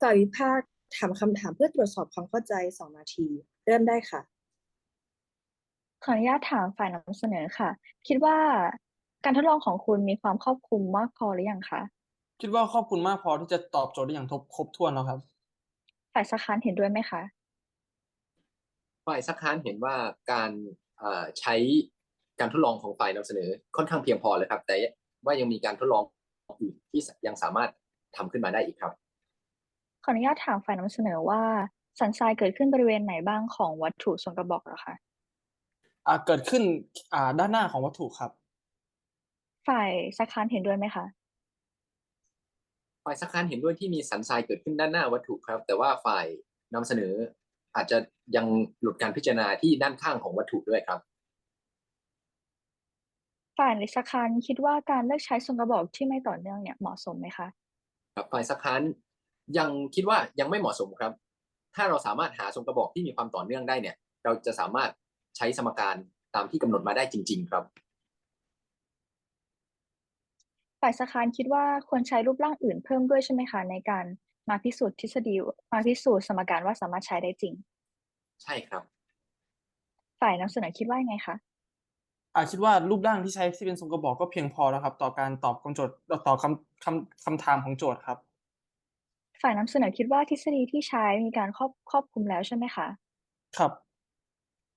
ฝ่ายวิพากษ์ถามคำถามเพื่อตรวจสอบความเข้าใจสองนาที เริ่มได้ค่ะ ขออนุญาตถามฝ่ายนำเสนอค่ะ คิดว่าการทดลองของคุณมีความครอบคลุมมากพอหรือยังคะคิดว่าครอบคลุมมากพอที่จะตอบโจทย์ได้อย่างครบถ้วนแล้วครับ ฝ่ายสักค้านเห็นด้วยไหมคะ ฝ่ายสักค้านเห็นว่าการเอ่อใช้การทดลองของฝ่ายนำเสนอค่อนข้างเพียงพอเลยครับ แต่ว่ายังมีการทดลองอื่นที่ยังสามารถทำขึ้นมาได้อีกครับ ขออนุญาตถามฝ่ายนำเสนอว่าสันทรายเกิดขึ้นบริเวณไหนบ้างของวัตถุทรงกระบอกเหรอคะอ่าเกิดขึ้นอ่าด้านหน้าของวัตถุครับ ฝ่ายสักค้านเห็นด้วยไหมคะ ฝ่ายสักค้านเห็นด้วยที่มีสันทรายเกิดขึ้นด้านหน้าวัตถุครับ แต่ว่าฝ่ายนำเสนออาจจะยังหลุดการพิจารณาที่ด้านข้างของวัตถุด้วยครับ ฝ่ายสักค้านคิดว่าการเลือกใช้ทรงกระบอกที่ไม่ต่อเนื่องเนี่ยเหมาะสมไหมคะครับฝ่ายสักค้าน ยังคิดว่ายังไม่เหมาะสมครับ ถ้าเราสามารถหาทรงกระบอกที่มีความต่อเนื่องได้เนี่ย เราจะสามารถใช้สมการตามที่กำหนดมาได้จริง ๆ ครับฝ่ายสักค้านคิดว่าควรใช้รูปร่างอื่นเพิ่มด้วยใช่ไหมคะในการมาพิสูจน์ทฤษฎีมาพิสูจน์สมการว่าสามารถใช้ได้จริง ใช่ครับ ฝ่ายนำเสนอคิดว่ายังไงคะอ่าคิดว่ารูปร่างที่ใช้ที่เป็นทรงกระบอกก็เพียงพอแล้วครับ ต่อการตอบคำโจทย์ต่อคำคำคำถามของโจทย์ครับ ฝ่ายนำเสนอคิดว่าทฤษฎีที่ใช้มีการครอบครอบคลุมแล้วใช่ไหมคะ ครับ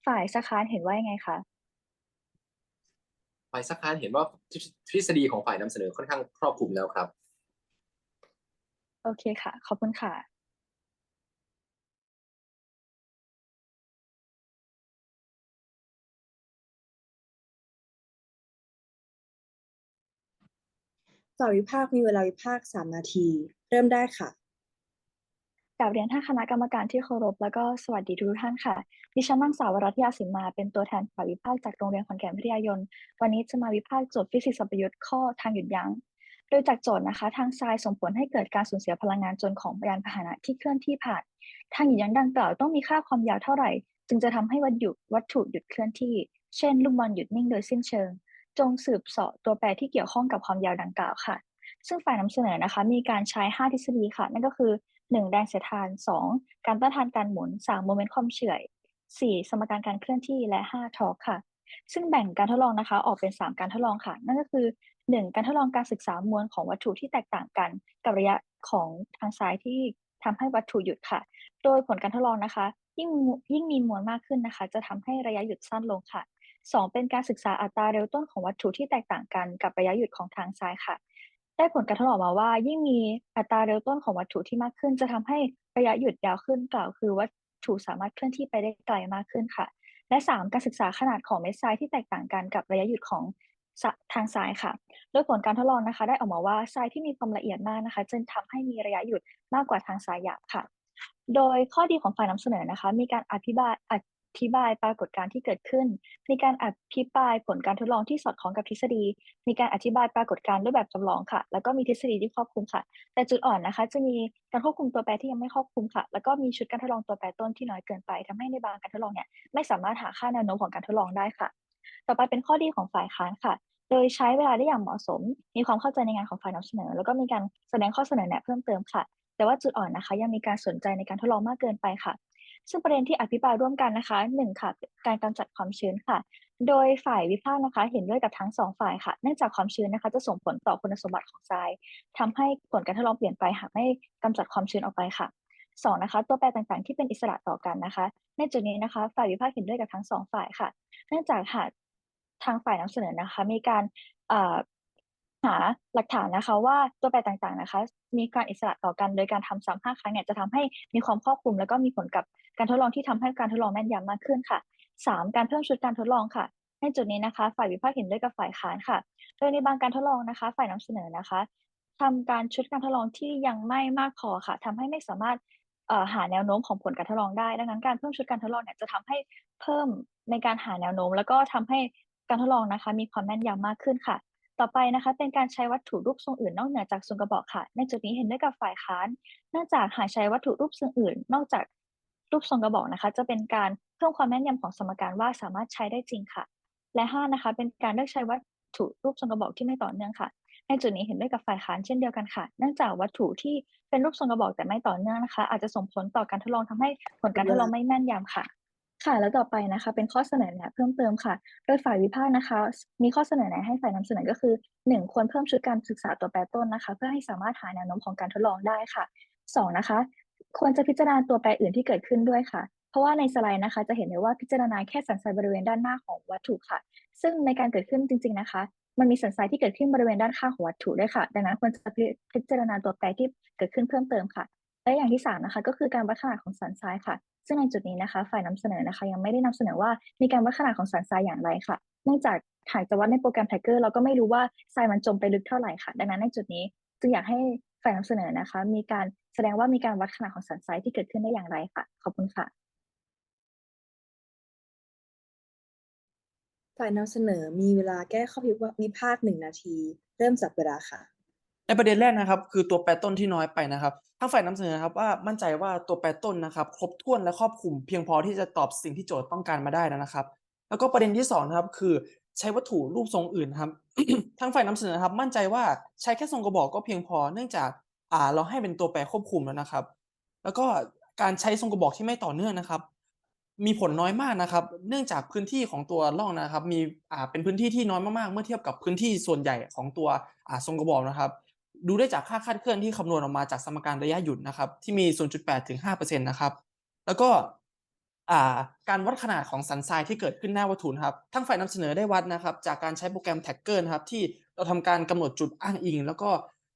ฝ่ายสักค้านเห็นว่ายังไงคะ ฝ่ายสักค้านเห็นว่าทฤษฎีของฝ่ายนำเสนอค่อนข้างครอบคลุมแล้วครับ โอเคค่ะ ขอบคุณค่ะฝ่ายวิพากษ์มีเวลาวิพากษ์สามนาที เริ่มได้ค่ะ กราบเรียนท่านคณะกรรมการที่เคารพ แล้วก็สวัสดีทุกท่านค่ะ ดิฉันนางสาววรัตยาสิมมา เป็นตัวแทนฝ่ายวิพากษ์จากโรงเรียนขอนแก่นวิทยายน วันนี้จะมาวิพากษ์โจทย์ฟิสิกส์สัพยุตข้อทางหยุดยั้ง โดยจากโจทย์นะคะ ทางทรายส่งผลให้เกิดการสูญเสียพลังงานจนของยานพาหนะที่เคลื่อนที่ผ่าน ทางหยุดยั้งดังกล่าวต้องมีค่าความยาวเท่าไหร่ จึงจะทำให้วัตถุวัตถุหยุดเคลื่อนที่ เช่น ลูกบอลหยุดนิ่งโดยสิ้นเชิง จงสืบเสาะตัวแปรที่เกี่ยวข้องกับความยาวดังกล่าวค่ะ ซึ่งฝ่ายนำเสนอนะคะ มีการใช้ 5 ทฤษฎีค่ะ นั่นก็คือ 1. แรงเสียดทาน 2. การต้านทานการหมุน 3. โมเมนต์ความเฉื่อย 4. สมการการเคลื่อนที่และ 5. ทอร์กค่ะ ซึ่งแบ่งการทดลองนะคะ ออกเป็น 3 การทดลองค่ะ นั่นก็คือ 1. การทดลองการศึกษามวลของวัตถุที่แตกต่างกัน กับระยะของทางซ้ายที่ทำให้วัตถุหยุดค่ะ โดยผลการทดลองนะคะ ยิ่งยิ่งมีมวลมากขึ้นนะคะ จะทำให้ระยะหยุดสั้นลงค่ะ 2. เป็นการศึกษาอัตราเร็วต้นของวัตถุที่แตกต่างกันกับระยะหยุดของทางซ้ายค่ะ ได้ผลการทดลองมาว่า ยิ่งมีอัตราเร็วต้นของวัตถุที่มากขึ้น จะทำให้ระยะหยุดยาวขึ้นกล่าวคือวัตถุสามารถเคลื่อนที่ไปได้ไกลมากขึ้นค่ะ และ 3. การศึกษาขนาดของเม็ดทรายที่แตกต่างกันกับระยะหยุดของทางซ้ายค่ะ โดยผลการทดลองนะคะ ได้ออกมาว่าทรายที่มีความละเอียดมากนะคะจึงทำให้มีระยะหยุดมากกว่าทางซ้ายหยาบค่ะ โดยข้อดีของฝ่ายนำเสนอนะคะ มีการอธิบาย ธิบายปรากฏการณ์ที่เกิดขึ้น มีการอภิปรายผลการทดลองที่สอดคล้องกับทฤษฎี มีการอธิบายปรากฏการณ์ด้วยแบบจำลองค่ะ แล้วก็มีทฤษฎีที่ครอบคลุมค่ะ แต่จุดอ่อนนะคะ จะมีการควบคุมตัวแปรที่ยังไม่ครอบคลุมค่ะ แล้วก็มีชุดการทดลองตัวแปรต้นที่น้อยเกินไปทำให้ในบางการทดลองเนี่ยไม่สามารถหาค่าแนวโน้มของการทดลองได้ค่ะ ต่อไปเป็นข้อดีของฝ่ายค้านค่ะโดยใช้เวลาได้อย่างเหมาะสม มีความเข้าใจในงานของฝ่ายนำเสนอ แล้วก็มีการแสดงข้อเสนอแนะเพิ่มเติมค่ะ แต่ว่าจุดอ่อนนะคะ ยังมีการสนใจในการทดลองมากเกินไปค่ะ ซึ่งประเด็นที่อภิปรายร่วมกันนะคะหนึ่งค่ะการกำจัดความชื้นค่ะ โดยฝ่ายวิพากษ์นะคะ เห็นด้วยกับทั้งสองฝ่ายค่ะ เนื่องจากความชื้นนะคะ จะส่งผลต่อคุณสมบัติของทรายทำให้ผลการทดลองเปลี่ยนไปหากไม่กำจัดความชื้นออกไปค่ะสองนะคะตัวแปรต่างๆที่เป็นอิสระต่อกันนะคะ ในจุดนี้นะคะ ฝ่ายวิพากษ์เห็นด้วยกับทั้งสองฝ่ายค่ะ เนื่องจากหากทางฝ่ายนำเสนอนะคะ มีการ หาหลักฐานนะคะว่าตัวแปรต่างๆนะคะ มีการอิสระต่อกันโดยการทำซ้ำห้าครั้งเนี่ยจะทำให้มีความครอบคลุม แล้วก็มีผลกับการทดลองที่ทำให้การทดลองแม่นยำมากขึ้นค่ะสามการเพิ่มชุดการทดลองค่ะ ในจุดนี้นะคะ ฝ่ายวิพากษ์เห็นด้วยกับฝ่ายค้านค่ะ โดยในบางการทดลองนะคะ ฝ่ายนำเสนอนะคะทำการชุดการทดลองที่ยังไม่มากพอค่ะทำให้ไม่สามารถหาแนวโน้มของผลการทดลองได้ ดังนั้นการเพิ่มชุดการทดลองเนี่ยจะทำให้เพิ่มในการหาแนวโน้ม แล้วก็ทำให้การทดลองนะคะ มีความแม่นยำมากขึ้นค่ะ ต่อไปนะคะเป็นการใช้วัตถุรูปทรงอื่นนอกเหนือจากทรงกระบอกค่ะ ในจุดนี้เห็นด้วยกับฝ่ายค้านเนื่องจากหากใช้วัตถุรูปทรงอื่น นอกจากรูปทรงกระบอกนะคะ จะเป็นการเพิ่มความแม่นยำของสมการว่าสามารถใช้ได้จริงค่ะ และ5นะคะเป็นการเลือกใช้วัตถุรูปทรงกระบอกที่ไม่ต่อเนื่องค่ะ ในจุดนี้เห็นด้วยกับฝ่ายค้านเช่นเดียวกันค่ะ เนื่องจากวัตถุที่เป็นรูปทรงกระบอกแต่ไม่ต่อเนื่องนะคะ อาจจะส่งผลต่อการทดลองทำให้ผลการทดลองไม่แม่นยำค่ะ ค่ะ แล้วต่อไปนะคะ เป็นข้อเสนอแนะเพิ่มเติมค่ะ โดยฝ่ายวิพากษ์นะคะ มีข้อเสนอแนะให้ฝ่ายนำเสนอก็คือ 1 ควรเพิ่มชุดการศึกษาตัวแปรต้นนะคะ เพื่อให้สามารถหาแนวโน้มของการทดลองได้ค่ะ 2 นะคะ ควรจะพิจารณาตัวแปรอื่นที่เกิดขึ้นด้วยค่ะ เพราะว่าในสไลด์นะคะจะเห็นได้ว่าพิจารณาแค่สันทรายบริเวณด้านหน้าของวัตถุค่ะ ซึ่งในการเกิดขึ้นจริง ๆนะคะ มันมีสันทรายที่เกิดขึ้นบริเวณด้านข้างของวัตถุด้วยค่ะ ดังนั้นควรจะพิจารณาตัวแปรที่เกิดขึ้นเพิ่มเติมค่ะ และอย่างที่สามนะคะก็คือการวัดขนาดของสันทรายค่ะ ซึ่งในจุดนี้นะคะฝ่ายนำเสนอนะคะ ยังไม่ได้นำเสนอว่ามีการวัดขนาดของสันทรายอย่างไรค่ะ เนื่องจากหากจะวัดในโปรแกรมแท็กเกอร์เราก็ไม่รู้ว่าทรายมันจมไปลึกเท่าไหร่ค่ะ ดังนั้นในจุดนี้จึงอยากให้ฝ่ายนำเสนอนะคะ มีการแสดงว่ามีการวัดขนาดของสันทรายที่เกิดขึ้นได้อย่างไรค่ะ ขอบคุณค่ะ ฝ่ายนำเสนอมีเวลาแก้ข้อพิพากษ์หนึ่งนาที เริ่มจับเวลาค่ะ ในประเด็นแรกนะครับ คือตัวแปรต้นที่น้อยไปนะครับทางฝ่ายนำเสนอนะครับว่ามั่นใจว่าตัวแปรต้นนะครับ ครบถ้วนและครอบคลุมเพียงพอที่จะตอบสิ่งที่โจทย์ต้องการมาได้นะครับ แล้วก็ประเด็นที่สองนะครับคือใช้วัตถุรูปทรงอื่นครับทางฝ่ายนำเสนอนะครับ มั่นใจว่าใช้แค่ทรงกระบอกก็เพียงพอ เนื่องจากอ่าเราให้เป็นตัวแปรควบคุมแล้วนะครับ แล้วก็การใช้ทรงกระบอกที่ไม่ต่อเนื่องนะครับ มีผลน้อยมากนะครับ เนื่องจากพื้นที่ของตัวร่องนะครับ มีอ่าเป็นพื้นที่ที่น้อยมากๆ เมื่อเทียบกับพื้นที่ส่วนใหญ่ของตัวอ่าทรงกระบอกนะครับ ดูได้จากค่าคาดเคลื่อนที่คำนวณออกมาจากสมการระยะหยุดนะครับ ที่มี 0.8ถึง5%นะครับ แล้วก็การวัดขนาดของสันทรายที่เกิดขึ้นหน้าวัตถุนะครับ ทั้งฝ่ายนำเสนอได้วัดนะครับ จากการใช้โปรแกรมแท็กเกอร์นะครับที่เราทำการกำหนดจุดอ้างอิง แล้วก็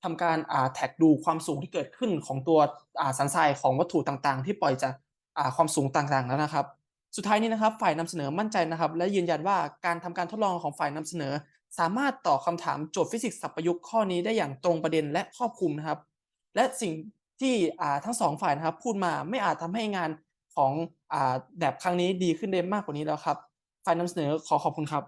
ทำการแท็กดูความสูงที่เกิดขึ้นของตัวสันทรายของวัตถุต่างๆ ที่ปล่อยจากความสูงต่างๆแล้วนะครับ สุดท้ายนี้นะครับ ฝ่ายนำเสนอมั่นใจนะครับ และยืนยันว่าการทำการทดลองของฝ่ายนำเสนอ สามารถตอบคำถามโจทย์ฟิสิกส์สัพประยุกต์ข้อนี้ได้อย่างตรงประเด็นและครอบคลุมนะครับ และสิ่งที่ทั้งสองฝ่ายนะครับ พูดมาไม่อาจทำให้งานของอแบบครั้งนี้ดีขึ้นได้มากกว่านี้แล้วครับฝ่ายนำเสนอขอขอบคุณครับ